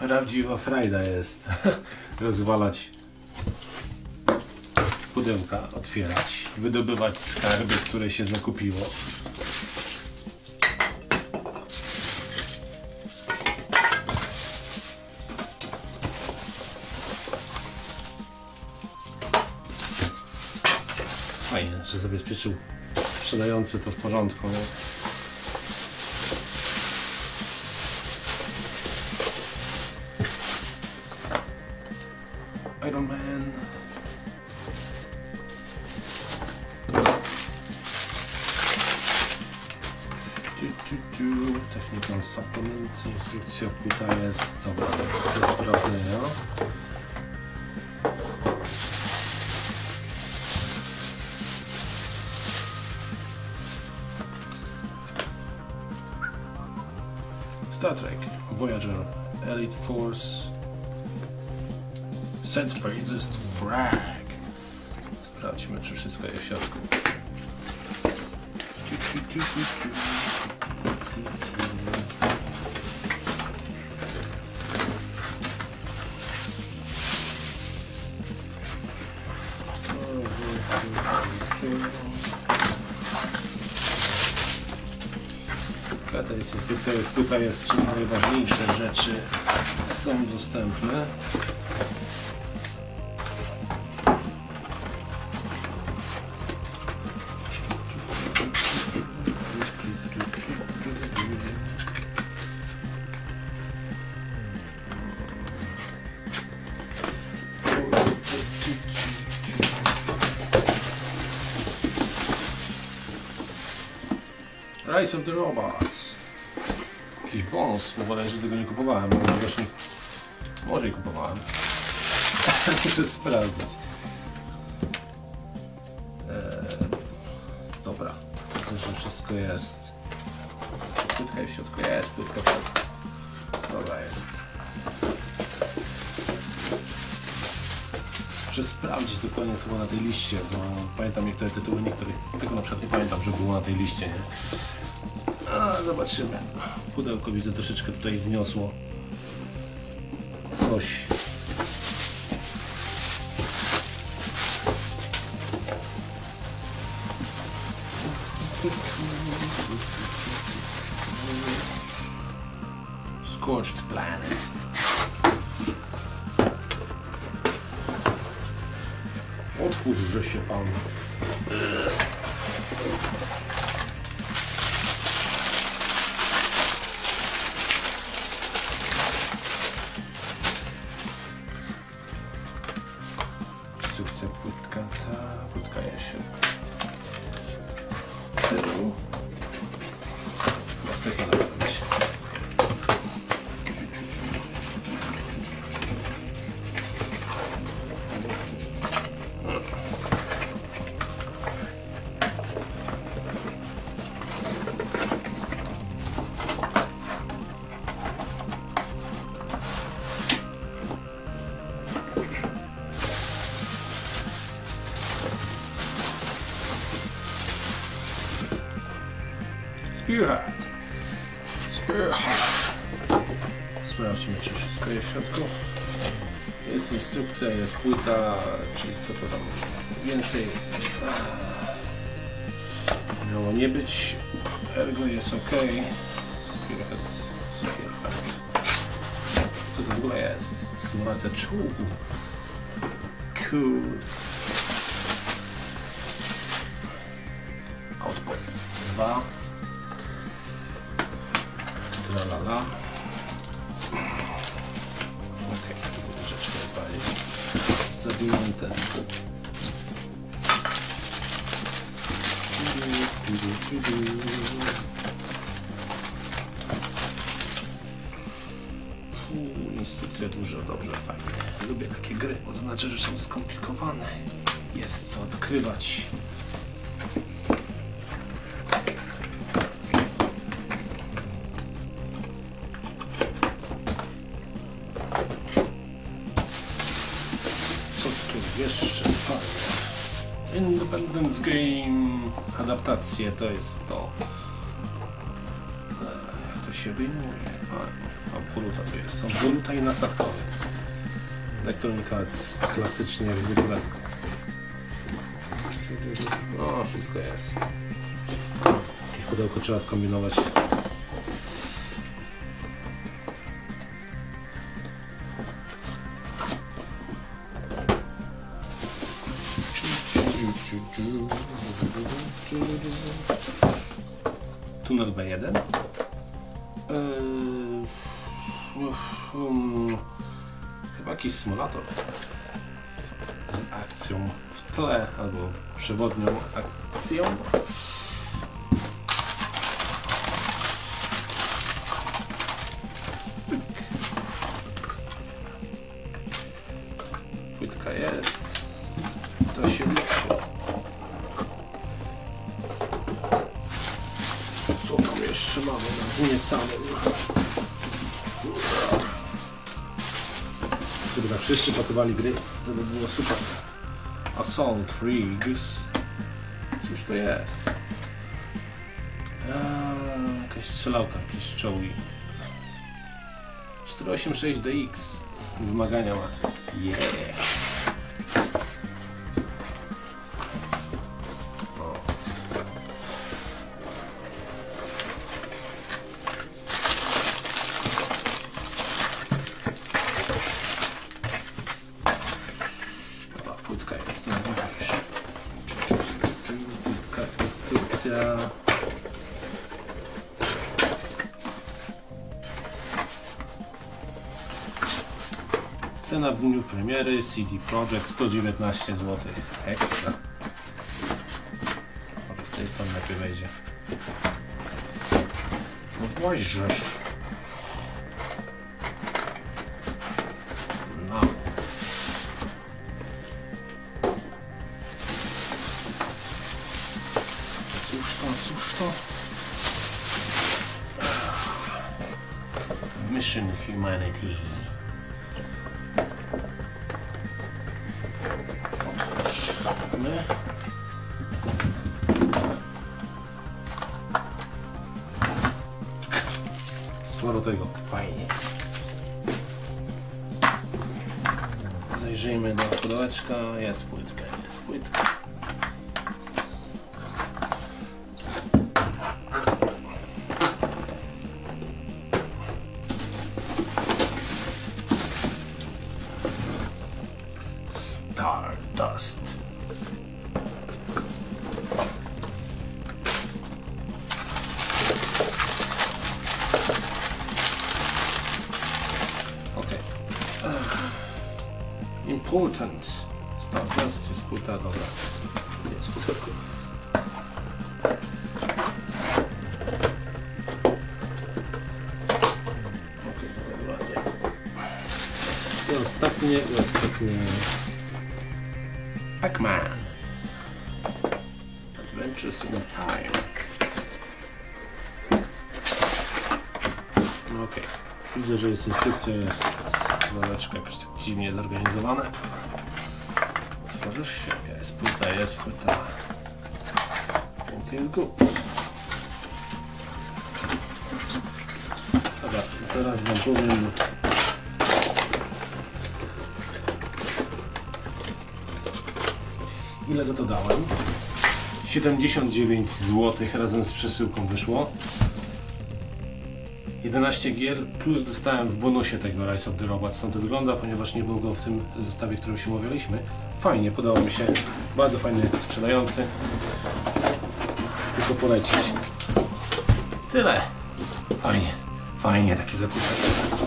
Prawdziwa frajda jest rozwalać pudełka, otwierać, wydobywać skarby, które się zakupiło. Fajnie, że zabezpieczył sprzedający to w porządku. Nie? Iron Man. Technical supplement, instrukcja płyta jest dobra do sprawdzenia. Star Trek, Voyager, Elite Force, Set phases to frag. Sprawdźmy, czy wszystko jest w środku. Taka jest instrukcja, jest tutaj jest czym najważniejsze rzeczy są dostępne. Rise of the Robots. Jakiś bonus, bo bodajże tego nie kupowałem, właśnie może i kupowałem. Muszę sprawdzić. Eee, dobra, myślę, że wszystko jest. Płytka w środku? Jest, płytka w. Dobra, jest. Muszę sprawdzić dokładnie co było na tej liście, bo pamiętam niektóre tytuły, niektórych tego na przykład nie pamiętam, że było na tej liście, nie? A, zobaczymy. Pudełko widzę troszeczkę tutaj zniosło. Coś. Scorched Planet. Otwórzże się pan. Chyba Sprawdźmy, czy wszystko jest w środku. Jest instrukcja, jest płyta, czyli co to tam więcej miało nie być. Ergo jest ok. Spearhead. Co to w ogóle jest? Symulacja czołgu. Cool. Outpost 2. La la la. Okej, okay, troszeczkę bardziej zawinięte. Instrukcja dużo, dobrze, fajnie. Lubię takie gry, bo to znaczy, że są skomplikowane. Jest co odkrywać. Independence Game adaptacje to jest to. Eee, To się wyjmuje. Obwoluta to jest. Obwoluta i nasadkowy. Elektronika Arts. Klasycznie jak zwykle. No, wszystko jest. Jakieś pudełko trzeba skombinować. Tunel B1. Eee, um, chyba jakiś symulator z akcją w tle albo przewodnią akcją. Jeszcze mamy na dnie samym? Gdyby wszyscy pakowali gry, to by było super. Assault Rigs. Cóż to jest? Eee, jakaś strzelałka, jakieś czołgi. 486DX. Wymagania ma. Yeah. Cena w dniu premiery CD Projekt 119 zł. Ekstra. Może z tej strony lepiej wejdzie. No właśnie. No. Cóż to, cóż? Mission Humanity. Sporo tego. Fajnie. Zajrzyjmy do pudełeczka. Jest płytka, jest płytka. Important. Stardust jest płyta, dobra. Jest pudełko. I ostatnie, i ostatnie. Pac-Man. Adventures in Time. No okej. Widzę, że jest instrukcja, jest zaleczka jakoś tak dziwnie zorganizowane. Otworzysz się, jest płyta, jest płyta. Więc jest good. Dobra, zaraz wam powiem. Ile za to dałem? 79 zł razem z przesyłką wyszło. 11 gier plus dostałem w bonusie tego Rise of the Robots. Stąd to wygląda, ponieważ nie było go w tym zestawie, którym się umawialiśmy. Fajnie, podobał mi się. Bardzo fajny sprzedający. Tylko polecić. Tyle. Fajnie. Fajnie taki zakutek. Eee.